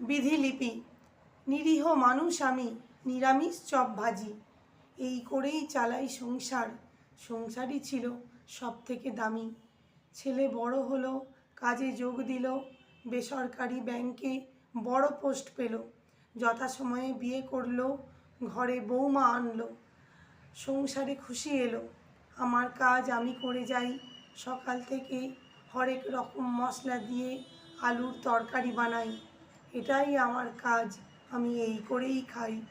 বিধিলিপি, নিরীহ মানুষ আমি, নিরামিষ চপ ভাজি। এই করেই চালাই সংসার। সংসারই ছিল সব থেকে দামি। ছেলে বড় হলো, কাজে যোগ দিল, বেসরকারি ব্যাংকে বড় পোস্ট পেল, যথাসময়ে বিয়ে করল, ঘরে বৌমা আনলো, সংসারে খুশি এলো, আমার কাজ আমি করে যাই, সকাল থেকে হরেক রকম মশলা দিয়ে আলুর তরকারি বানাই। এটাই আমার কাজ। আমি এই করেই খাই।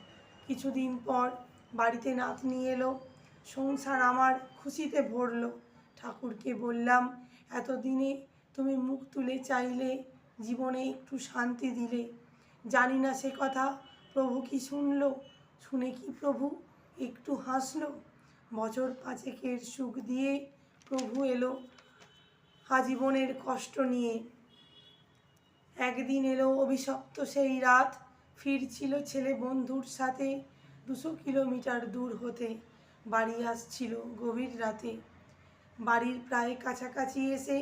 কিছুদিন পর বাড়িতে নাতনি এলো। সংসার আমার খুশিতে ভরল। ঠাকুরকে বললাম, এতদিনে তুমি মুখ তুলে চাইলে জীবনে একটু শান্তি দিলে। জানি না সে কথা প্রভু কি শুনল? শুনে কি প্রভু একটু হাসলো? বছর পাঁচেকের সুখ দিয়ে প্রভু এলো আজীবনের কষ্ট নিয়ে। একদিন এলো অভিশপ্ত সেই রাত। ফিরছিল ছেলে বন্ধুর সাথে দুশো কিলোমিটার দূর হতে। বাড়ি আসছিল গভীর রাতে। বাড়ির প্রায় কাছাকাছি এসে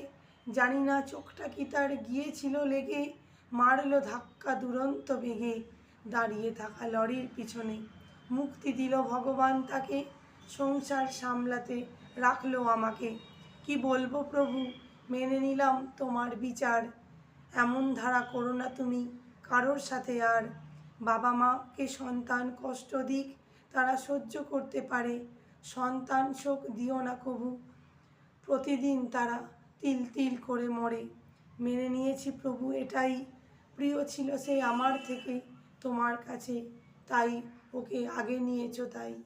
জানি না চোখটা কি তার গিয়েছিল লেগে মারলো ধাক্কা দুরন্ত বেগে দাঁড়িয়ে থাকা লরির পিছনে। মুক্তি দিল ভগবান তাকে, সংসার সামলাতে রাখল আমাকে। কি বলব প্রভু, মেনে নিলাম তোমার বিচার। এমন ধারা করো না তুমি। কারোর সাথে আর বাবা মাকে সন্তান কষ্ট দিক তারা সহ্য করতে পারে। সন্তান শোক দিও না কবু। প্রতিদিন তারা তিল তিল করে মরে। মেনে নিয়েছি প্রভু, এটাই প্রিয় ছিল সে আমার থেকে তোমার কাছে। তাই ওকে আগে নিয়েছো তাই।